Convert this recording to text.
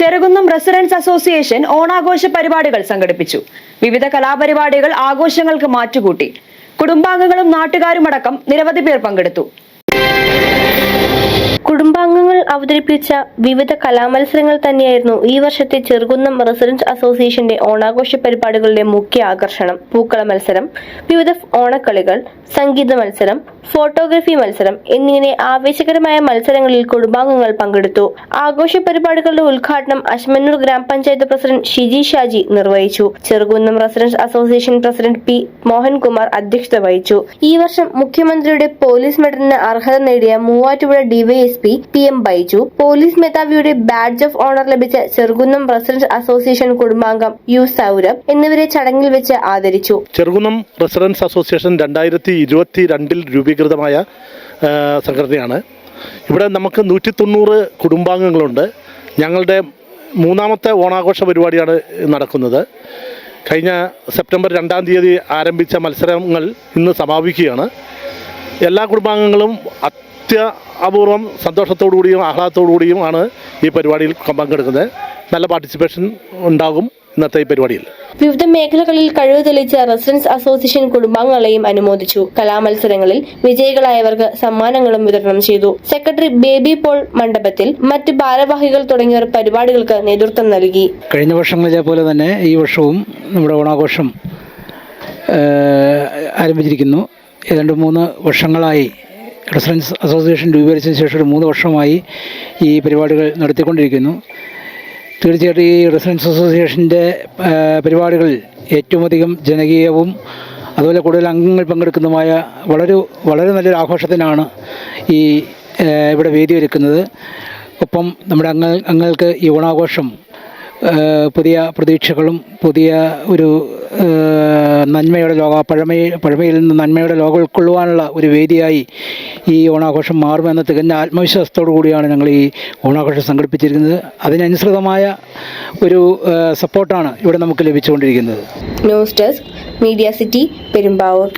Cherukunnam residence association ഓണാഘോഷ പരിപാടികൾ സംഘടിപ്പിച്ചു. വിവിധ കലാപരിപാടികൾ ആഘോഷങ്ങൾക്ക് മാറ്റുകൂട്ടി. കുടുംബാംഗങ്ങളും നാട്ടുകാരുമടക്കം നിരവധി പേർ പങ്കെടുത്തു. കുടുംബാംഗങ്ങൾ അവതരിപ്പിച്ച വിവിധ കലാമത്സരങ്ങൾ തന്നെയായിരുന്നു ഈ വർഷത്തെ ചെറുകുന്നം റെസിഡൻസ് അസോസിയേഷന്റെ ഓണാഘോഷ പരിപാടികളുടെ മുഖ്യ ആകർഷണം. പൂക്കള മത്സരം വിവിധ ഓണക്കളികൾ സംഗീത മത്സരം ഫോട്ടോഗ്രഫി മത്സരം എന്നിങ്ങനെ ആവേശകരമായ മത്സരങ്ങളിൽ കുടുംബാംഗങ്ങൾ പങ്കെടുത്തു. ആഘോഷ പരിപാടികളുടെ ഉദ്ഘാടനം അശ്മന്നൂർ ഗ്രാമപഞ്ചായത്ത് പ്രസിഡന്റ് ഷിജി ഷാജി നിർവഹിച്ചു. Cherukunnam residents association president P Mohankumar അധ്യക്ഷത വഹിച്ചു. ഈ വർഷം മുഖ്യമന്ത്രിയുടെ പോലീസ് മെഡലിന് അർഹത നേടിയ Muvattupuzha DYSP P M Baiju. Police മേധാവിയുടെ ബാഡ്ജ് ഓഫ് ഓണർ ലഭിച്ച ചെറുകുന്നം റെസിഡൻസ് അസോസിയേഷൻ കുടുംബാംഗം യു സൗരഭ് എന്നിവരെ ചടങ്ങിൽ വെച്ച് ആദരിച്ചു. ചെറുകുന്നം റെസിഡൻസ് അസോസിയേഷൻ രണ്ടായിരത്തി ഇരുപത്തി രണ്ടിൽ രൂപീകൃതമായ സംഘടനയാണ്. ഇവിടെ നമുക്ക് നൂറ്റി തൊണ്ണൂറ് കുടുംബാംഗങ്ങളുണ്ട്. ഞങ്ങളുടെ മൂന്നാമത്തെ ഓണാഘോഷ പരിപാടിയാണ് നടക്കുന്നത്. കഴിഞ്ഞ സെപ്റ്റംബർ രണ്ടാം തീയതി ആരംഭിച്ച മത്സരങ്ങൾ ഇന്ന് സമാപിക്കുകയാണ്. എല്ലാ കുടുംബാംഗങ്ങളും അത്യ അപൂർവം സന്തോഷത്തോടു കൂടിയും ആഹ്ലാദത്തോടു കൂടിയും ആണ് ഈ പരിപാടിയിൽ പങ്കെടുക്കുന്നത്. നല്ല പാർട്ടിസിപ്പേഷൻ ഉണ്ടാകും. ഇന്നത്തെ ഈ പരിപാടിയിൽ. വിവിധ മേഖലകളിൽ കഴിവ് തെളിയിച്ച റെസിഡൻസ് അസോസിയേഷൻ കുടുംബാംഗങ്ങളെയും അനുമോദിച്ചു. കലാമത്സരങ്ങളിൽ വിജയികളായവർക്ക് സമ്മാനങ്ങളും വിതരണം ചെയ്തു. സെക്രട്ടറി ബേബി പോൾ മണ്ഡപത്തിൽ മറ്റ് ഭാരവാഹികൾ തുടങ്ങിയവർ പരിപാടികൾക്ക് നേതൃത്വം നൽകി. കഴിഞ്ഞ വർഷങ്ങളിലെ പോലെ തന്നെ ഈ വർഷവും നമ്മുടെ ഓണാഘോഷം ആരംഭിച്ചിരിക്കുന്നു. ഏതാണ്ട് മൂന്ന് വർഷങ്ങളായി റെസിഡൻസ് അസോസിയേഷൻ രൂപീകരിച്ചതിന് ശേഷം ഒരു മൂന്ന് വർഷമായി ഈ പരിപാടികൾ നടത്തിക്കൊണ്ടിരിക്കുന്നു. തീർച്ചയായിട്ടും ഈ റെസിഡൻസ് അസോസിയേഷന്റെ പരിപാടികളിൽ ഏറ്റവും അധികം ജനകീയവും അതുപോലെ കൂടുതൽ അംഗങ്ങൾ പങ്കെടുക്കുന്നതുമായ വളരെ വളരെ നല്ലൊരു ആഘോഷത്തിനാണ് ഈ ഇവിടെ വേദി ഒരുക്കുന്നത്. ഒപ്പം നമ്മുടെ അംഗ അംഗങ്ങൾക്ക് ഈ ഓണാഘോഷം പുതിയ പ്രതീക്ഷകളും പുതിയ ഒരു നന്മയുടെ ലോക പഴമയിൽ പഴമയിൽ നിന്ന് നന്മയുടെ ലോകം ഉൾക്കൊള്ളുവാനുള്ള ഒരു വേദിയായി ഈ ഓണാഘോഷം മാറുമെന്ന തികഞ്ഞ ആത്മവിശ്വാസത്തോടു കൂടിയാണ് ഞങ്ങൾ ഈ ഓണാഘോഷം സംഘടിപ്പിച്ചിരിക്കുന്നത്. അതിനനുസൃതമായ ഒരു സപ്പോർട്ടാണ് ഇവിടെ നമുക്ക് ലഭിച്ചുകൊണ്ടിരിക്കുന്നത്. News desk media city Perumbavoor.